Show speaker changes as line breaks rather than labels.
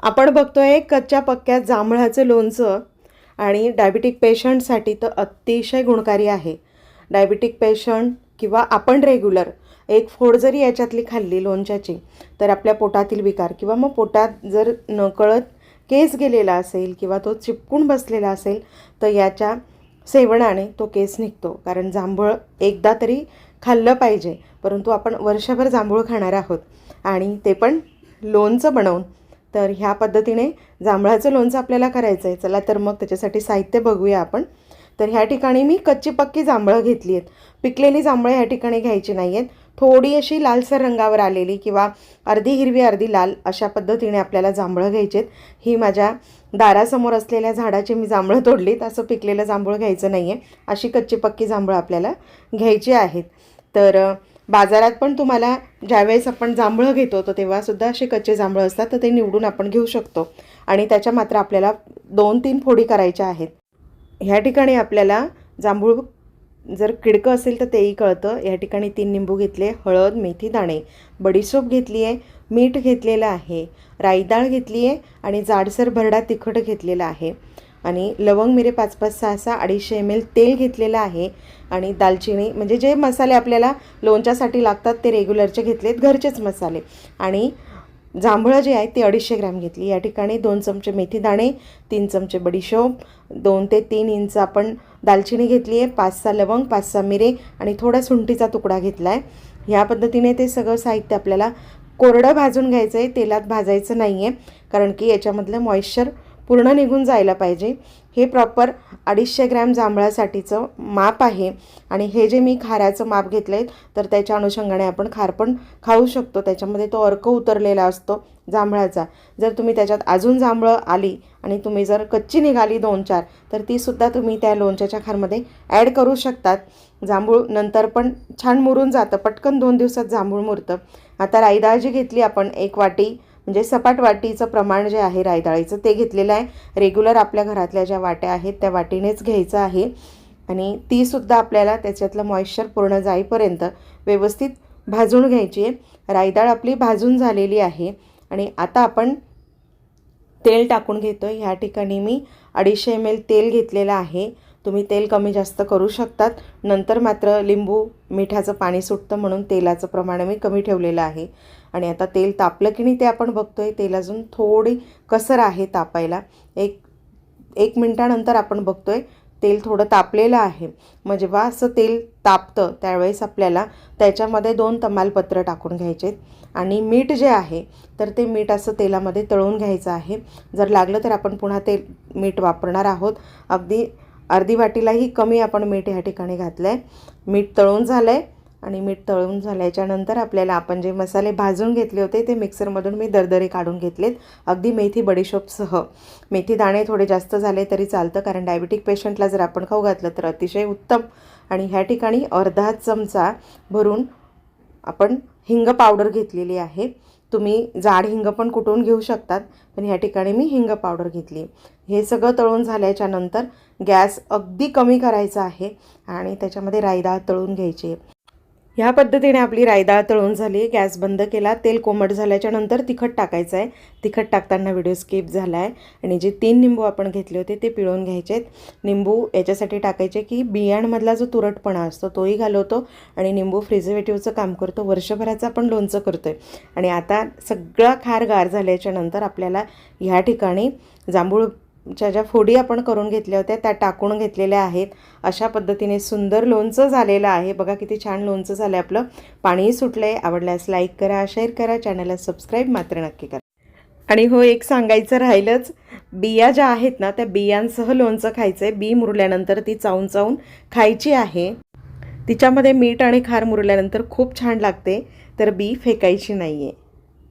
आपण बघतोय कच्च्या पक्क्या जांभळाचं लोणचं आणि डायबिटिक पेशंटसाठी तर अतिशय गुणकारी आहे. डायबिटिक पेशंट किंवा आपण रेग्युलर एक फोड जरी याच्यातली खाल्ली लोणच्याची तर आपल्या पोटातील विकार किंवा मग पोटात जर नकळत केस गेलेला असेल किंवा तो चिपकून बसलेला असेल तर याच्या सेवनाने तो केस निघतो. कारण जांभूळ एकदा तरी खाल्लं पाहिजे परंतु आपण वर्षभर जांभूळ खाणार आहोत आणि ते पण लोणचं बनवून तर ह्या पद्धतीने जांभळाचं लोणचं आपल्याला करायचं आहे चला तर मग त्याच्यासाठी साहित्य बघूया आपण. तर ह्या ठिकाणी मी कच्ची पक्की जांभळं घेतली आहेत. पिकलेली जांभळं ह्या ठिकाणी घ्यायची नाही आहेत थोडी अशी लालसर रंगावर आलेली किंवा अर्धी हिरवी अर्धी लाल अशा पद्धतीने आपल्याला जांभळं घ्यायची आहेत ही माझ्या दारासमोर असलेल्या झाडाची मी जांभळं तोडलीत असं पिकलेलं जांभूळ घ्यायचं नाही आहे अशी कच्ची पक्की जांभळं आपल्याला घ्यायची आहेत. तर बाजारात पण तुम्हाला ज्यावेळेस आपण जांभळं घेतो तर तेव्हासुद्धा असे कच्चे जांभळं असतात तर ते निवडून आपण घेऊ शकतो. आणि त्याच्या मात्र आपल्याला दोन तीन फोडी करायच्या आहेत. ह्या ठिकाणी आपल्याला जांभूळ जर किडकं असेल तर तेही कळतं. या ठिकाणी तीन निंबू घेतले हळद मेथी दाणे. बडीसोप घेतली आहे मीठ घेतलेलं आहे राईदाळ घेतली आहे आणि जाडसर भरडा तिखट घेतलेला आहे. आणि लवंग मिरे पाच पाच सहा सहा अडीचशे एम एल तेल घेतलेलं आहे. आणि दालचिनी म्हणजे जे मसाले आपल्याला लोणच्यासाठी लागतात ते रेग्युलरचे घेतलेत घरचेच मसाले. आणि जांभळं जे आहेत ते अडीचशे ग्रॅम घेतली. या ठिकाणी दोन चमचे मेथी दाणे तीन चमचे बडीशोप दोन ते तीन इंच आपण दालचिनी घेतली आहे पाच सहा लवंग पाच सहा मिरे आणि थोडा सुंठीचा तुकडा घेतला आहे ह्या पद्धतीने ते सगळं साहित्य आपल्याला कोरडं भाजून घ्यायचं आहे तेलात भाजायचं नाही आहे कारण की याच्यामधलं मॉइश्चर पूर्ण निघून जायला पाहिजे. हे प्रॉपर अडीचशे ग्रॅम जांभळासाठीचं माप आहे. आणि हे जे मी खाऱ्याचं माप घेतलं आहे तर त्याच्या अनुषंगाने आपण खार पण खाऊ शकतो. त्याच्यामध्ये तो अर्क उतरलेला असतो जांभळाचा. जर तुम्ही त्याच्यात अजून जांभळं आली आणि तुम्ही जर कच्ची निघाली दोन चार तर तीसुद्धा तुम्ही त्या लोणच्याच्या खारमध्ये ॲड करू शकतात. जांभूळ नंतर पण छान मुरून जातं. पटकन दोन दिवसात जांभूळ मुरतं. आता राईदाळ जी घेतली आपण एक वाटी. म्हणजे सपाट वाटीचं प्रमाण जे आहे रायडाळीचं ते घेतलेलं आहे. रेग्युलर आपल्या घरातल्या ज्या वाट्या आहेत त्या वाटीनेच घ्यायचं आहे. आणि तीसुद्धा आपल्याला त्याच्यातलं मॉइश्चर पूर्ण जाईपर्यंत व्यवस्थित भाजून घ्यायची आहे. रायडाळ आपली भाजून झालेली आहे. आणि आता आपण तेल टाकून घेतो आहे ह्या ठिकाणी मी अडीचशे एम एल तेल घेतलेलं आहे. तुम्ही तेल कमी जास्त करू शकतात. नंतर मात्र लिंबू मिठाचं पाणी सुटतं म्हणून तेलाचं प्रमाण मी कमी ठेवलेलं आहे. आणि आता तेल तापलं की नाही ते आपण बघतो आहे तेल अजून थोडी कसर आहे तापायला. एक एक मिनटानंतर आपण बघतो आहे तेल थोडं तापलेलं आहे. मग जेव्हा असं तेल तापतं त्यावेळेस आपल्याला त्याच्यामध्ये दोन तमालपत्र टाकून घ्यायचे आणि मीठ जे आहे तर ते मीठ असं तेलामध्ये तळून घ्यायचं आहे. जर लागलं तर आपण पुन्हा ते मीठ वापरणार आहोत. अगदी अर्धी वाटीलाही कमी आपण मीठ ह्या ठिकाणी घातलं आहे मीठ तळून झालं आहे आणि मीठ तळून झाल्याच्यानंतर आपल्याला आपण जे मसाले भाजून घेतले होते ते मिक्सरमधून मी दरदरे काढून घेतलेत. अगदी मेथी बडीशोपसह. मेथी दाणे थोडे जास्त झाले तरी चालतं कारण डायबिटिक पेशंटला जर आपण खाऊ घातलं तर अतिशय उत्तम. आणि ह्या ठिकाणी अर्धा चमचा भरून आपण हिंग पावडर घेतलेली आहे. तुम्ही जाड हिंग पण कुटून घेऊ शकतात पण ह्या ठिकाणी मी हिंग पावडर घेतली. हे सगळं तळून झाल्याच्यानंतर गॅस अगदी कमी करायचा आहे आणि त्याच्यामध्ये रायदा तळून घ्यायची. ह्या पद्धतीने आपली रायडाळ तळून झाली गॅस बंद केला तेल कोमट झाल्याच्यानंतर तिखट टाकायचं आहे तिखट टाकताना व्हिडिओ स्किप झाला आहे आणि जे तीन निंबू आपण घेतले होते ते पिळून घ्यायचे आहेत निंबू याच्यासाठी टाकायचे की बियाणमधला जो तुरटपणा असतो तोही घालवतो आणि निंबू फ्रिझर्वेटिव्हचं काम करतो. वर्षभराचं आपण लोणचं करतो आहे आणि आता सगळा खार गार झाल्याच्यानंतर आपल्याला ह्या ठिकाणी जांभूळ ज्या ज्या फोडी आपण करून घेतल्या होत्या त्या टाकून घेतलेल्या आहेत. अशा पद्धतीने सुंदर लोणचं झालेलं आहे. बघा किती छान लोणचं झालं आहे आपलं. पाणीही सुटलं आहे आवडल्यास लाईक करा शेअर करा चॅनलला सबस्क्राईब मात्र नक्की करा. आणि हो एक सांगायचं राहिलंच. बिया ज्या आहेत ना त्या बियांसह लोणचं खायचं आहे बी मुरल्यानंतर ती चावून चावून खायची आहे. तिच्यामध्ये मीठ आणि खार मुरल्यानंतर खूप छान लागते. तर बी फेकायची नाही आहे